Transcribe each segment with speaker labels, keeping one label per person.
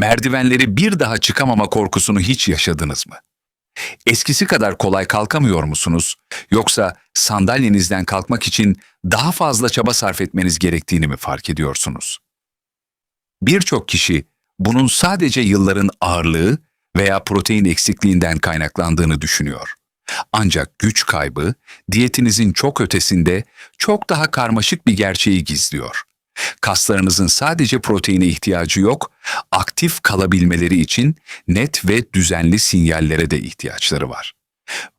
Speaker 1: merdivenleri bir daha çıkamama korkusunu hiç yaşadınız mı? Eskisi kadar kolay kalkamıyor musunuz? Yoksa sandalyenizden kalkmak için daha fazla çaba sarf etmeniz gerektiğini mi fark ediyorsunuz? Birçok kişi bunun sadece yılların ağırlığı veya protein eksikliğinden kaynaklandığını düşünüyor. Ancak güç kaybı diyetinizin çok ötesinde çok daha karmaşık bir gerçeği gizliyor. Kaslarınızın sadece proteine ihtiyacı yok, aktif kalabilmeleri için net ve düzenli sinyallere de ihtiyaçları var.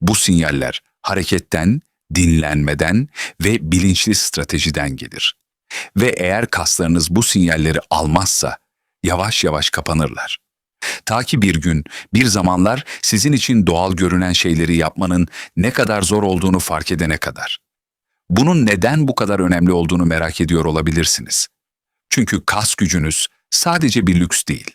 Speaker 1: Bu sinyaller hareketten, dinlenmeden ve bilinçli stratejiden gelir. Ve eğer kaslarınız bu sinyalleri almazsa yavaş yavaş kapanırlar. Ta ki bir gün, bir zamanlar sizin için doğal görünen şeyleri yapmanın ne kadar zor olduğunu fark edene kadar. Bunun neden bu kadar önemli olduğunu merak ediyor olabilirsiniz. Çünkü kas gücünüz sadece bir lüks değil.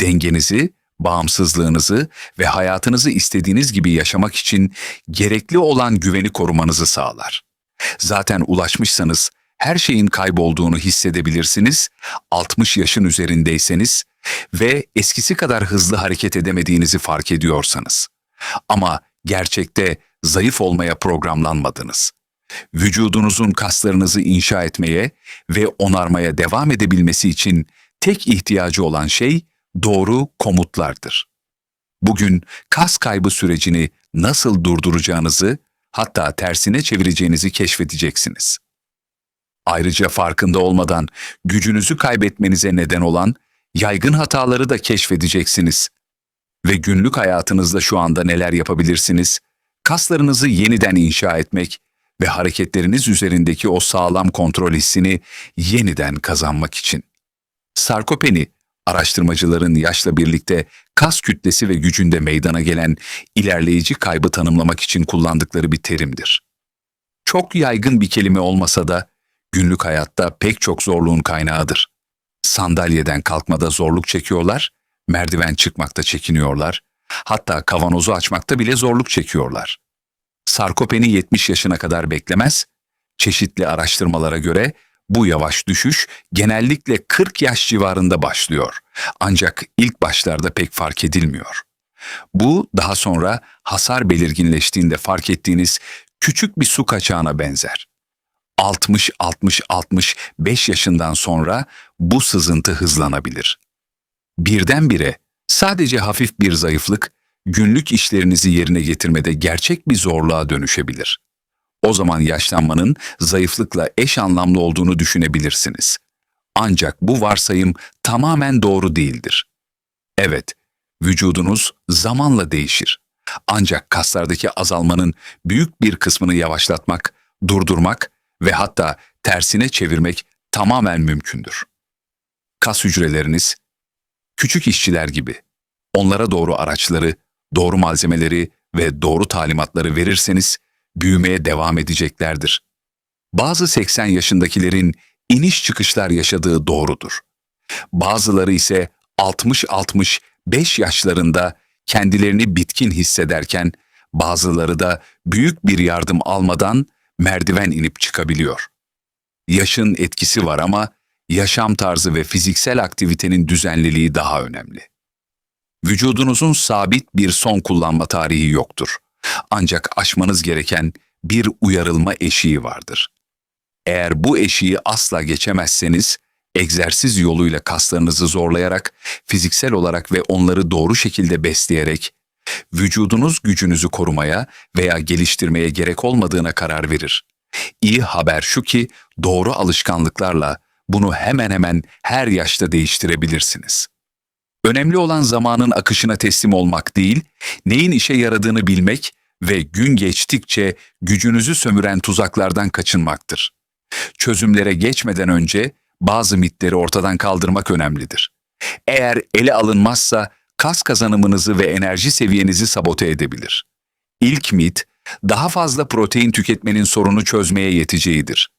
Speaker 1: Dengenizi, bağımsızlığınızı ve hayatınızı istediğiniz gibi yaşamak için gerekli olan güveni korumanızı sağlar. Zaten ulaşmışsanız her şeyin kaybolduğunu hissedebilirsiniz, 60 yaşın üzerindeyseniz ve eskisi kadar hızlı hareket edemediğinizi fark ediyorsanız. Ama gerçekte zayıf olmaya programlanmadınız. Vücudunuzun kaslarınızı inşa etmeye ve onarmaya devam edebilmesi için tek ihtiyacı olan şey doğru komutlardır. Bugün kas kaybı sürecini nasıl durduracağınızı, hatta tersine çevireceğinizi keşfedeceksiniz. Ayrıca farkında olmadan gücünüzü kaybetmenize neden olan yaygın hataları da keşfedeceksiniz. Ve günlük hayatınızda şu anda neler yapabilirsiniz? Kaslarınızı yeniden inşa etmek ve hareketleriniz üzerindeki o sağlam kontrol hissini yeniden kazanmak için. Sarkopeni, araştırmacıların yaşla birlikte kas kütlesi ve gücünde meydana gelen ilerleyici kaybı tanımlamak için kullandıkları bir terimdir. Çok yaygın bir kelime olmasa da günlük hayatta pek çok zorluğun kaynağıdır. Sandalyeden kalkmada zorluk çekiyorlar, merdiven çıkmakta çekiniyorlar, hatta kavanozu açmakta bile zorluk çekiyorlar. Sarkopeni 70 yaşına kadar beklemez, çeşitli araştırmalara göre bu yavaş düşüş genellikle 40 yaş civarında başlıyor. Ancak ilk başlarda pek fark edilmiyor. Bu daha sonra hasar belirginleştiğinde fark ettiğiniz küçük bir su kaçağına benzer. 60-60-65 yaşından sonra bu sızıntı hızlanabilir. Birdenbire sadece hafif bir zayıflık günlük işlerinizi yerine getirmede gerçek bir zorluğa dönüşebilir. O zaman yaşlanmanın zayıflıkla eş anlamlı olduğunu düşünebilirsiniz. Ancak bu varsayım tamamen doğru değildir. Evet, vücudunuz zamanla değişir. Ancak kaslardaki azalmanın büyük bir kısmını yavaşlatmak, durdurmak ve hatta tersine çevirmek tamamen mümkündür. Kas hücreleriniz, küçük işçiler gibi, onlara doğru araçları, doğru malzemeleri ve doğru talimatları verirseniz büyümeye devam edeceklerdir. Bazı 80 yaşındakilerin iniş çıkışlar yaşadığı doğrudur. Bazıları ise 60-65 yaşlarında kendilerini bitkin hissederken bazıları da büyük bir yardım almadan merdiven inip çıkabiliyor. Yaşın etkisi var ama yaşam tarzı ve fiziksel aktivitenin düzenliliği daha önemli. Vücudunuzun sabit bir son kullanma tarihi yoktur. Ancak aşmanız gereken bir uyarılma eşiği vardır. Eğer bu eşiği asla geçemezseniz, egzersiz yoluyla kaslarınızı zorlayarak, fiziksel olarak ve onları doğru şekilde besleyerek, vücudunuz gücünüzü korumaya veya geliştirmeye gerek olmadığına karar verir. İyi haber şu ki doğru alışkanlıklarla bunu hemen hemen her yaşta değiştirebilirsiniz. Önemli olan zamanın akışına teslim olmak değil, neyin işe yaradığını bilmek ve gün geçtikçe gücünüzü sömüren tuzaklardan kaçınmaktır. Çözümlere geçmeden önce bazı mitleri ortadan kaldırmak önemlidir. Eğer ele alınmazsa kas kazanımınızı ve enerji seviyenizi sabote edebilir. İlk mit, daha fazla protein tüketmenin sorunu çözmeye yeteceğidir.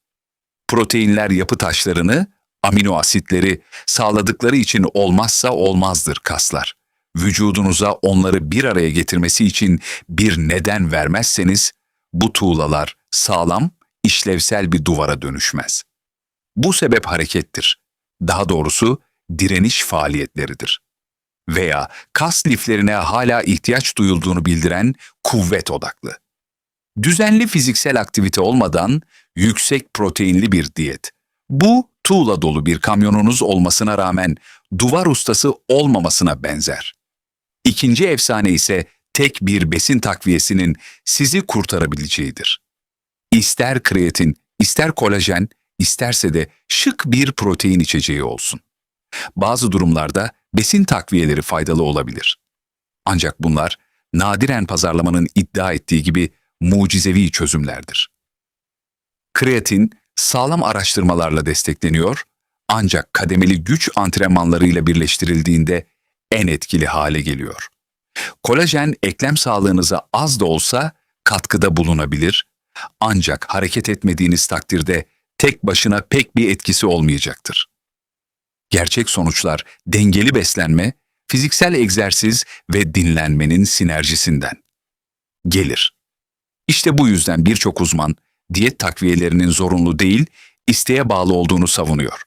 Speaker 1: Proteinler yapı taşlarını, amino asitleri sağladıkları için olmazsa olmazdır kaslar. Vücudunuza onları bir araya getirmesi için bir neden vermezseniz, bu tuğlalar sağlam, işlevsel bir duvara dönüşmez. Bu sebep harekettir. Daha doğrusu direniş faaliyetleridir. Veya kas liflerine hala ihtiyaç duyulduğunu bildiren kuvvet odaklı. Düzenli fiziksel aktivite olmadan yüksek proteinli bir diyet. Bu tuğla dolu bir kamyonunuz olmasına rağmen duvar ustası olmamasına benzer. İkinci efsane ise tek bir besin takviyesinin sizi kurtarabileceğidir. İster kreatin, ister kolajen, isterse de şık bir protein içeceği olsun. Bazı durumlarda besin takviyeleri faydalı olabilir. Ancak bunlar nadiren pazarlamanın iddia ettiği gibi mucizevi çözümlerdir. Kreatin sağlam araştırmalarla destekleniyor ancak kademeli güç antrenmanlarıyla birleştirildiğinde en etkili hale geliyor. Kolajen eklem sağlığınıza az da olsa katkıda bulunabilir ancak hareket etmediğiniz takdirde tek başına pek bir etkisi olmayacaktır. Gerçek sonuçlar dengeli beslenme, fiziksel egzersiz ve dinlenmenin sinerjisinden gelir. İşte bu yüzden birçok uzman diyet takviyelerinin zorunlu değil, isteğe bağlı olduğunu savunuyor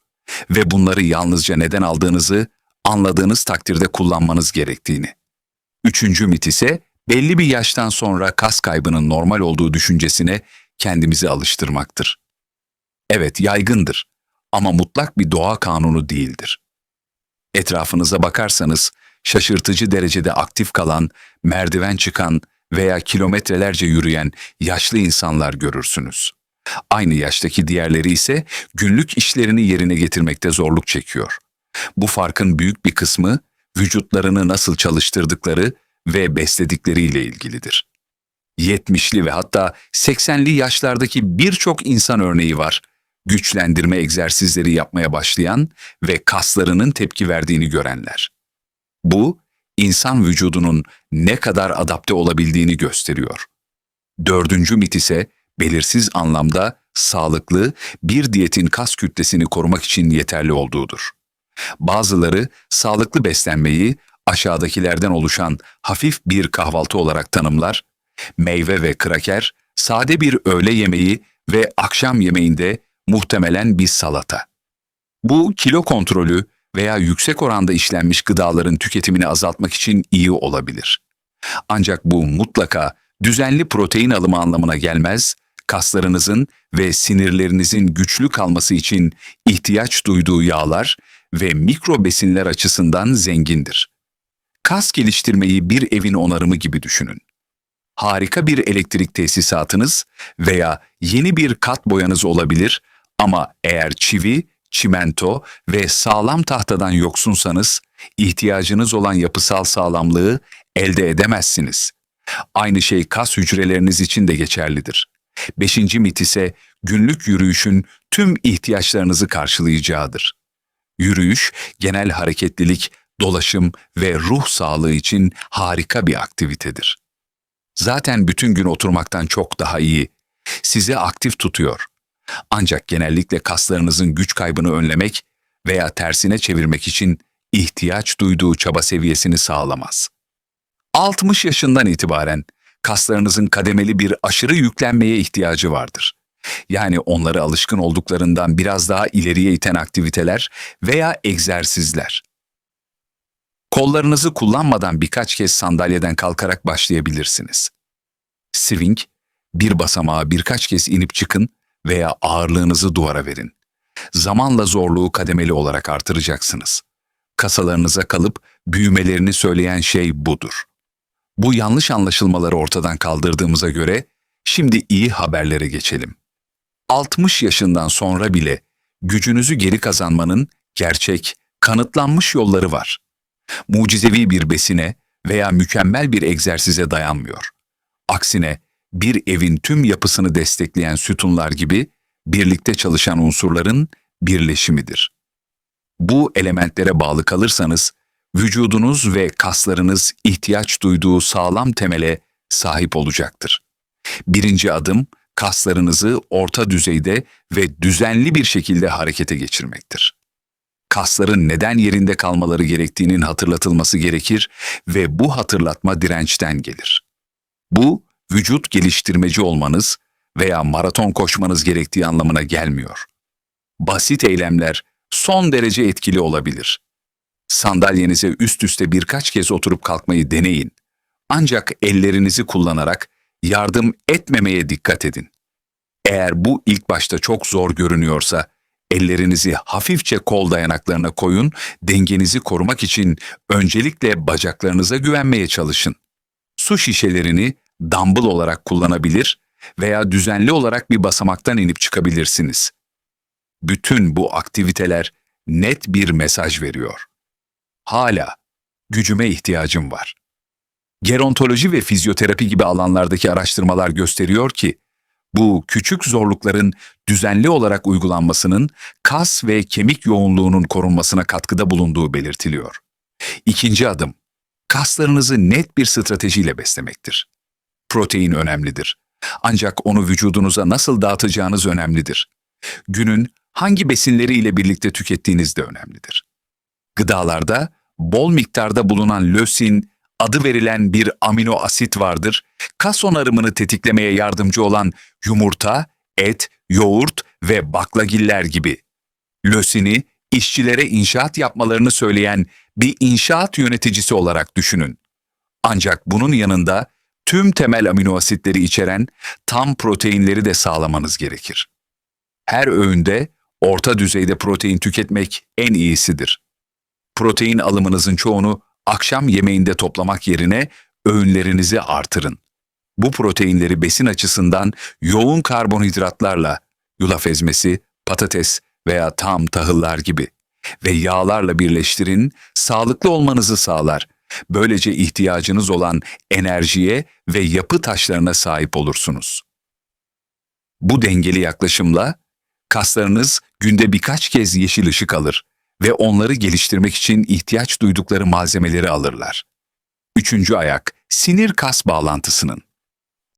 Speaker 1: ve bunları yalnızca neden aldığınızı anladığınız takdirde kullanmanız gerektiğini. Üçüncü mit ise belli bir yaştan sonra kas kaybının normal olduğu düşüncesine kendimizi alıştırmaktır. Evet yaygındır ama mutlak bir doğa kanunu değildir. Etrafınıza bakarsanız şaşırtıcı derecede aktif kalan, merdiven çıkan veya kilometrelerce yürüyen yaşlı insanlar görürsünüz. Aynı yaştaki diğerleri ise günlük işlerini yerine getirmekte zorluk çekiyor. Bu farkın büyük bir kısmı vücutlarını nasıl çalıştırdıkları ve besledikleriyle ilgilidir. 70'li ve hatta 80'li yaşlardaki birçok insan örneği var. Güçlendirme egzersizleri yapmaya başlayan ve kaslarının tepki verdiğini görenler. Bu, insan vücudunun ne kadar adapte olabildiğini gösteriyor. Dördüncü mit ise belirsiz anlamda sağlıklı bir diyetin kas kütlesini korumak için yeterli olduğudur. Bazıları sağlıklı beslenmeyi aşağıdakilerden oluşan hafif bir kahvaltı olarak tanımlar, meyve ve kraker, sade bir öğle yemeği ve akşam yemeğinde muhtemelen bir salata. Bu kilo kontrolü veya yüksek oranda işlenmiş gıdaların tüketimini azaltmak için iyi olabilir. Ancak bu mutlaka düzenli protein alımı anlamına gelmez, kaslarınızın ve sinirlerinizin güçlü kalması için ihtiyaç duyduğu yağlar ve mikro besinler açısından zengindir. Kas geliştirmeyi bir evin onarımı gibi düşünün. Harika bir elektrik tesisatınız veya yeni bir kat boyanız olabilir ama eğer çivi, çimento ve sağlam tahtadan yoksunsanız ihtiyacınız olan yapısal sağlamlığı elde edemezsiniz. Aynı şey kas hücreleriniz için de geçerlidir. Beşinci mit ise günlük yürüyüşün tüm ihtiyaçlarınızı karşılayacağıdır. Yürüyüş, genel hareketlilik, dolaşım ve ruh sağlığı için harika bir aktivitedir. Zaten bütün gün oturmaktan çok daha iyi. Sizi aktif tutuyor. Ancak genellikle kaslarınızın güç kaybını önlemek veya tersine çevirmek için ihtiyaç duyduğu çaba seviyesini sağlamaz. 60 yaşından itibaren kaslarınızın kademeli bir aşırı yüklenmeye ihtiyacı vardır. Yani onları alışkın olduklarından biraz daha ileriye iten aktiviteler veya egzersizler. Kollarınızı kullanmadan birkaç kez sandalyeden kalkarak başlayabilirsiniz. Swing, bir basamağa birkaç kez inip çıkın veya ağırlığınızı duvara verin. Zamanla zorluğu kademeli olarak artıracaksınız. Kasalarınıza kalıp büyümelerini söyleyen şey budur. Bu yanlış anlaşılmaları ortadan kaldırdığımıza göre şimdi iyi haberlere geçelim. 60 yaşından sonra bile gücünüzü geri kazanmanın gerçek, kanıtlanmış yolları var. Mucizevi bir besine veya mükemmel bir egzersize dayanmıyor. Aksine bir evin tüm yapısını destekleyen sütunlar gibi birlikte çalışan unsurların birleşimidir. Bu elementlere bağlı kalırsanız vücudunuz ve kaslarınız ihtiyaç duyduğu sağlam temele sahip olacaktır. Birinci adım kaslarınızı orta düzeyde ve düzenli bir şekilde harekete geçirmektir. Kasların neden yerinde kalmaları gerektiğinin hatırlatılması gerekir ve bu hatırlatma dirençten gelir. Bu, vücut geliştirmeci olmanız veya maraton koşmanız gerektiği anlamına gelmiyor. Basit eylemler son derece etkili olabilir. Sandalyenize üst üste birkaç kez oturup kalkmayı deneyin. Ancak ellerinizi kullanarak yardım etmemeye dikkat edin. Eğer bu ilk başta çok zor görünüyorsa, ellerinizi hafifçe kol dayanaklarına koyun, dengenizi korumak için öncelikle bacaklarınıza güvenmeye çalışın. Su şişelerini dumbbell olarak kullanabilir veya düzenli olarak bir basamaktan inip çıkabilirsiniz. Bütün bu aktiviteler net bir mesaj veriyor. Hala gücüme ihtiyacım var. Gerontoloji ve fizyoterapi gibi alanlardaki araştırmalar gösteriyor ki, bu küçük zorlukların düzenli olarak uygulanmasının kas ve kemik yoğunluğunun korunmasına katkıda bulunduğu belirtiliyor. İkinci adım, kaslarınızı net bir stratejiyle beslemektir. Protein önemlidir. Ancak onu vücudunuza nasıl dağıtacağınız önemlidir. Günün hangi besinleri ile birlikte tükettiğiniz de önemlidir. Gıdalarda bol miktarda bulunan lösin adı verilen bir amino asit vardır. Kas onarımını tetiklemeye yardımcı olan yumurta, et, yoğurt ve baklagiller gibi. Lösini işçilere inşaat yapmalarını söyleyen bir inşaat yöneticisi olarak düşünün. Ancak bunun yanında tüm temel amino asitleri içeren tam proteinleri de sağlamanız gerekir. Her öğünde orta düzeyde protein tüketmek en iyisidir. Protein alımınızın çoğunu akşam yemeğinde toplamak yerine öğünlerinizi artırın. Bu proteinleri besin açısından yoğun karbonhidratlarla, yulaf ezmesi, patates veya tam tahıllar gibi ve yağlarla birleştirin, sağlıklı olmanızı sağlar. Böylece ihtiyacınız olan enerjiye ve yapı taşlarına sahip olursunuz. Bu dengeli yaklaşımla kaslarınız günde birkaç kez yeşil ışık alır ve onları geliştirmek için ihtiyaç duydukları malzemeleri alırlar. Üçüncü ayak, sinir-kas bağlantısının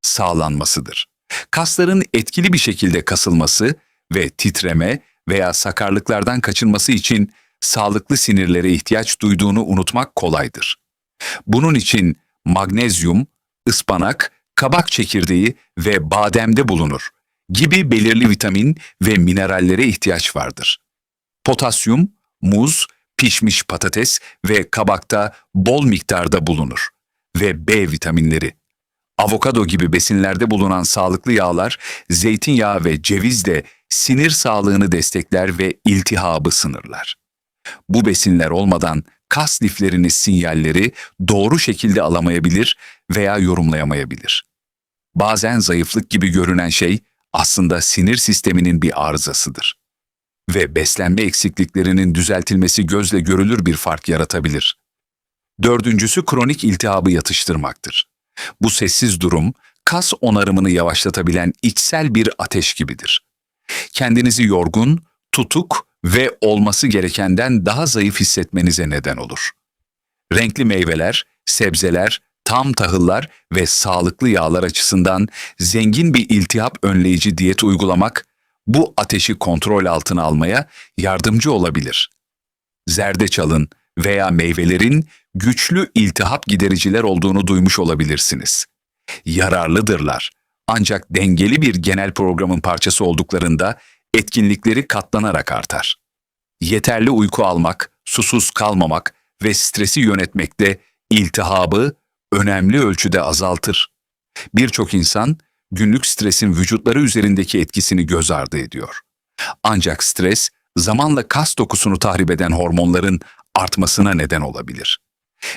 Speaker 1: sağlanmasıdır. Kasların etkili bir şekilde kasılması ve titreme veya sakarlıklardan kaçınması için sağlıklı sinirlere ihtiyaç duyduğunu unutmak kolaydır. Bunun için magnezyum, ıspanak, kabak çekirdeği ve bademde bulunur gibi belirli vitamin ve minerallere ihtiyaç vardır. Potasyum, muz, pişmiş patates ve kabakta bol miktarda bulunur ve B vitaminleri. Avokado gibi besinlerde bulunan sağlıklı yağlar, zeytinyağı ve ceviz de sinir sağlığını destekler ve iltihabı sınırlar. Bu besinler olmadan kas lifleriniz sinyalleri doğru şekilde alamayabilir veya yorumlayamayabilir. Bazen zayıflık gibi görünen şey aslında sinir sisteminin bir arızasıdır ve beslenme eksikliklerinin düzeltilmesi gözle görülür bir fark yaratabilir. Dördüncüsü kronik iltihabı yatıştırmaktır. Bu sessiz durum, kas onarımını yavaşlatabilen içsel bir ateş gibidir. Kendinizi yorgun, tutuk ve olması gerekenden daha zayıf hissetmenize neden olur. Renkli meyveler, sebzeler, tam tahıllar ve sağlıklı yağlar açısından zengin bir iltihap önleyici diyet uygulamak bu ateşi kontrol altına almaya yardımcı olabilir. Zerdeçalın veya meyvelerin güçlü iltihap gidericiler olduğunu duymuş olabilirsiniz. Yararlıdırlar. Ancak dengeli bir genel programın parçası olduklarında etkinlikleri katlanarak artar. Yeterli uyku almak, susuz kalmamak ve stresi yönetmekte iltihabı önemli ölçüde azaltır. Birçok insan günlük stresin vücutları üzerindeki etkisini göz ardı ediyor. Ancak stres zamanla kas dokusunu tahrip eden hormonların artmasına neden olabilir.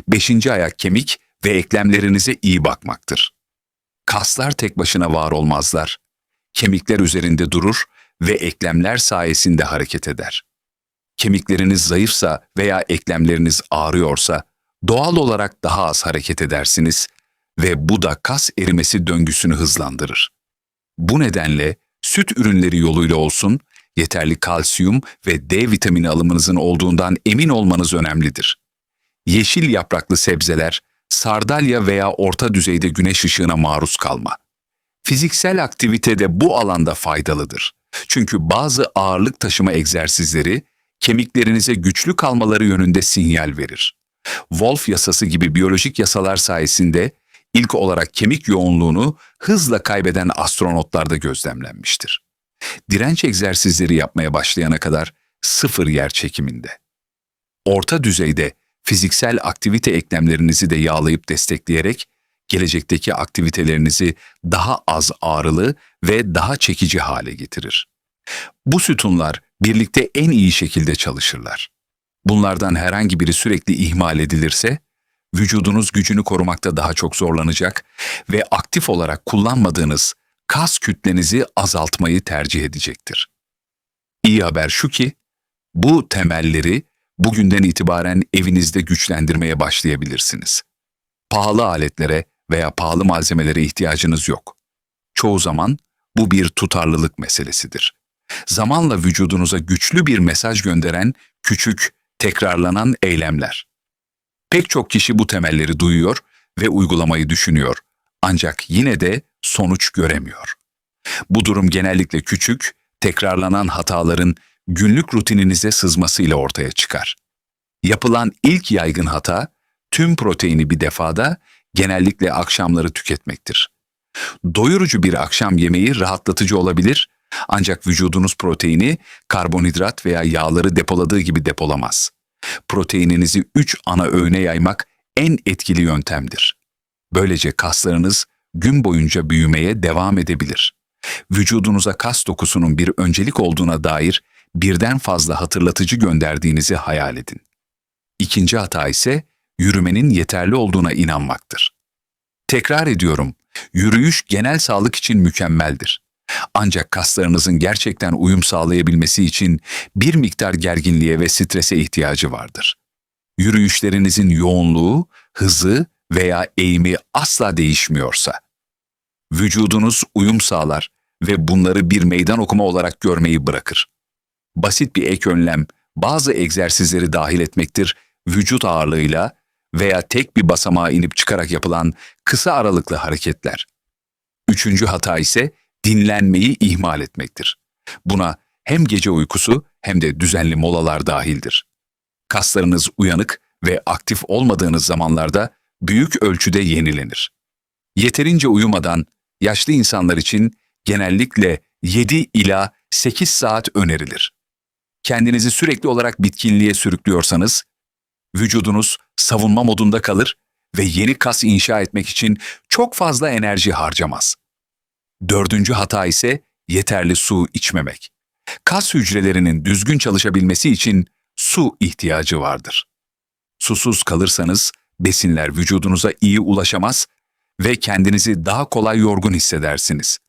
Speaker 1: Beşinci ayak kemik ve eklemlerinize iyi bakmaktır. Kaslar tek başına var olmazlar. Kemikler üzerinde durur ve eklemler sayesinde hareket eder. Kemikleriniz zayıfsa veya eklemleriniz ağrıyorsa doğal olarak daha az hareket edersiniz ve bu da kas erimesi döngüsünü hızlandırır. Bu nedenle süt ürünleri yoluyla olsun yeterli kalsiyum ve D vitamini alımınızın olduğundan emin olmanız önemlidir. Yeşil yapraklı sebzeler, sardalya veya orta düzeyde güneş ışığına maruz kalma. Fiziksel aktivite de bu alanda faydalıdır. Çünkü bazı ağırlık taşıma egzersizleri kemiklerinize güçlü kalmaları yönünde sinyal verir. Wolf yasası gibi biyolojik yasalar sayesinde ilk olarak kemik yoğunluğunu hızla kaybeden astronotlarda gözlemlenmiştir. Direnç egzersizleri yapmaya başlayana kadar sıfır yer çekiminde. Orta düzeyde fiziksel aktivite eklemlerinizi de yağlayıp destekleyerek gelecekteki aktivitelerinizi daha az ağrılı ve daha çekici hale getirir. Bu sütunlar birlikte en iyi şekilde çalışırlar. Bunlardan herhangi biri sürekli ihmal edilirse, vücudunuz gücünü korumakta daha çok zorlanacak ve aktif olarak kullanmadığınız kas kütlenizi azaltmayı tercih edecektir. İyi haber şu ki, bu temelleri bugünden itibaren evinizde güçlendirmeye başlayabilirsiniz. Pahalı aletlere veya pahalı malzemelere ihtiyacınız yok. Çoğu zaman bu bir tutarlılık meselesidir. Zamanla vücudunuza güçlü bir mesaj gönderen küçük, tekrarlanan eylemler. Pek çok kişi bu temelleri duyuyor ve uygulamayı düşünüyor ancak yine de sonuç göremiyor. Bu durum genellikle küçük, tekrarlanan hataların günlük rutininize sızmasıyla ortaya çıkar. Yapılan ilk yaygın hata, tüm proteini bir defada genellikle akşamları tüketmektir. Doyurucu bir akşam yemeği rahatlatıcı olabilir ancak vücudunuz proteini karbonhidrat veya yağları depoladığı gibi depolamaz. Proteininizi 3 ana öğüne yaymak en etkili yöntemdir. Böylece kaslarınız gün boyunca büyümeye devam edebilir. Vücudunuza kas dokusunun bir öncelik olduğuna dair birden fazla hatırlatıcı gönderdiğinizi hayal edin. İkinci hata ise yürümenin yeterli olduğuna inanmaktır. Tekrar ediyorum, yürüyüş genel sağlık için mükemmeldir. Ancak kaslarınızın gerçekten uyum sağlayabilmesi için bir miktar gerginliğe ve strese ihtiyacı vardır. Yürüyüşlerinizin yoğunluğu, hızı veya eğimi asla değişmiyorsa, vücudunuz uyum sağlar ve bunları bir meydan okuma olarak görmeyi bırakır. Basit bir ek önlem, bazı egzersizleri dahil etmektir, vücut ağırlığıyla veya tek bir basamağa inip çıkarak yapılan kısa aralıklı hareketler. Üçüncü hata ise dinlenmeyi ihmal etmektir. Buna hem gece uykusu hem de düzenli molalar dahildir. Kaslarınız uyanık ve aktif olmadığınız zamanlarda büyük ölçüde yenilenir. Yeterince uyumadan yaşlı insanlar için genellikle 7 ila 8 saat önerilir. Kendinizi sürekli olarak bitkinliğe sürüklüyorsanız, vücudunuz savunma modunda kalır ve yeni kas inşa etmek için çok fazla enerji harcamaz. Dördüncü hata ise yeterli su içmemek. Kas hücrelerinin düzgün çalışabilmesi için su ihtiyacı vardır. Susuz kalırsanız besinler vücudunuza iyi ulaşamaz ve kendinizi daha kolay yorgun hissedersiniz.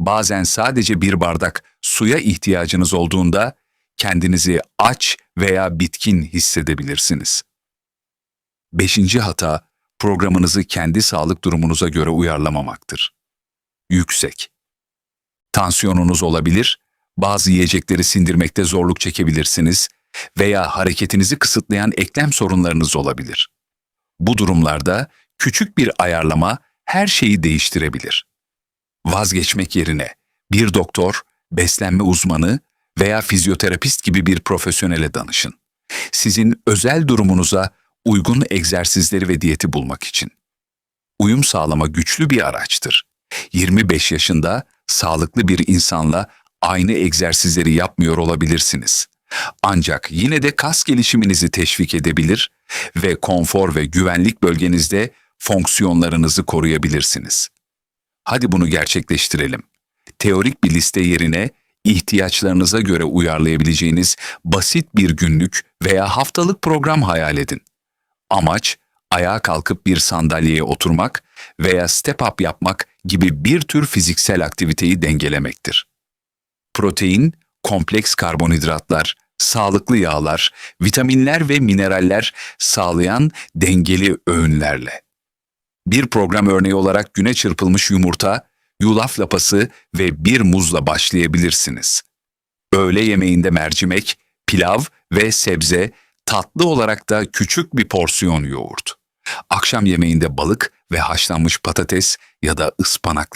Speaker 1: Bazen sadece bir bardak suya ihtiyacınız olduğunda kendinizi aç veya bitkin hissedebilirsiniz. Beşinci hata, programınızı kendi sağlık durumunuza göre uyarlamamaktır. Yüksek. Tansiyonunuz olabilir, bazı yiyecekleri sindirmekte zorluk çekebilirsiniz veya hareketinizi kısıtlayan eklem sorunlarınız olabilir. Bu durumlarda küçük bir ayarlama her şeyi değiştirebilir. Vazgeçmek yerine bir doktor, beslenme uzmanı veya fizyoterapist gibi bir profesyonele danışın. Sizin özel durumunuza uygun egzersizleri ve diyeti bulmak için. Uyum sağlama güçlü bir araçtır. 25 yaşında sağlıklı bir insanla aynı egzersizleri yapmıyor olabilirsiniz. Ancak yine de kas gelişiminizi teşvik edebilir ve konfor ve güvenlik bölgenizde fonksiyonlarınızı koruyabilirsiniz. Hadi bunu gerçekleştirelim. Teorik bir liste yerine ihtiyaçlarınıza göre uyarlayabileceğiniz basit bir günlük veya haftalık program hayal edin. Amaç ayağa kalkıp bir sandalyeye oturmak veya step up yapmak gibi bir tür fiziksel aktiviteyi dengelemektir. Protein, kompleks karbonhidratlar, sağlıklı yağlar, vitaminler ve mineraller sağlayan dengeli öğünlerle. Bir program örneği olarak güne çırpılmış yumurta, yulaf lapası ve bir muzla başlayabilirsiniz. Öğle yemeğinde mercimek, pilav ve sebze, tatlı olarak da küçük bir porsiyon yoğurt. Akşam yemeğinde balık ve haşlanmış patates ya da ıspanaklı